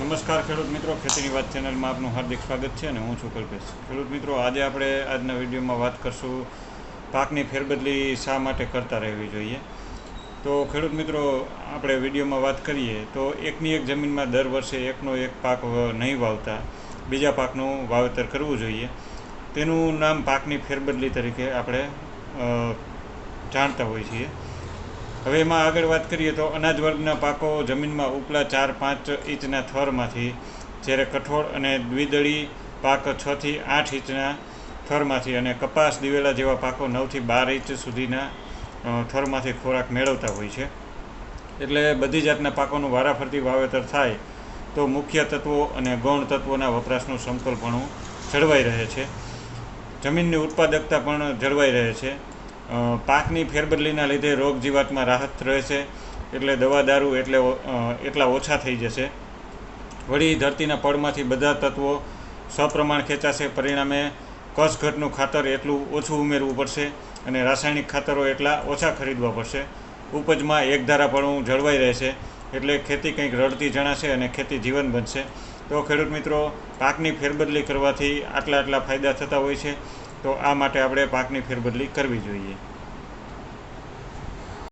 નમસ્કાર ખેડૂત મિત્રો, ખેતીની વાત ચેનલમાં આપનું હાર્દિક સ્વાગત છે અને હું છું કલ્પેશ. ખેડૂત મિત્રો, આજે આપણે આજના વિડીયોમાં વાત કરશું પાકની ફેરબદલી શા માટે કરતા રહેવી જોઈએ. તો ખેડૂત મિત્રો, આપણે વિડીયોમાં વાત કરીએ તો એકની એક જમીનમાં દર વર્ષે એકનો એક પાક નહીં વાવતા, બીજા પાકનું વાવેતર કરવું જોઈએ. તેનું નામ પાકની ફેરબદલી તરીકે આપણે જાણતા હોઈએ છીએ. હવે એમાં આગળ વાત કરીએ તો અનાજ વર્ગના પાકો જમીનમાં ઉપલા ચાર પાંચ ઇંચના થરમાંથી, જ્યારે કઠોળ અને દ્વિદળી પાક છથી આઠ ઇંચના થરમાંથી અને કપાસ દિવેલા જેવા પાકો નવથી બાર ઇંચ સુધીના થરમાંથી ખોરાક મેળવતા હોય છે. એટલે બધી જાતના પાકોનું વારાફરતી વાવેતર થાય તો મુખ્ય તત્વો અને ગૌણ તત્વોના વપરાશનું સમતોલપણું જળવાઈ રહે છે. જમીનની ઉત્પાદકતા પણ જળવાઈ રહે છે. પાકની ફેરબદલીના લીધે રોગ જીવાતમાં રાહત રહે છે. એટલે દવા, દારૂ એટલે એટલા ઓછા થઈ જશે. વળી ધરતીના પડમાંથી બધા તત્વો સપ્રમાણ ખેંચાશે. પરિણામે કસઘટનું ખાતર એટલું ઓછું ઉમેરવું પડશે અને રાસાયણિક ખાતરો એટલા ઓછા ખરીદવા પડશે. ઉપજમાં એકધારાપણું જળવાઈ રહેશે. એટલે ખેતી કંઈક રડતી જણાશે અને ખેતી જીવન બનશે. તો ખેડૂત મિત્રો, પાકની ફેરબદલી કરવાથી આટલા આટલા ફાયદા થતા હોય છે. તો આ માટે આપણે પાકની ફેરબદલી કરવી જોઈએ.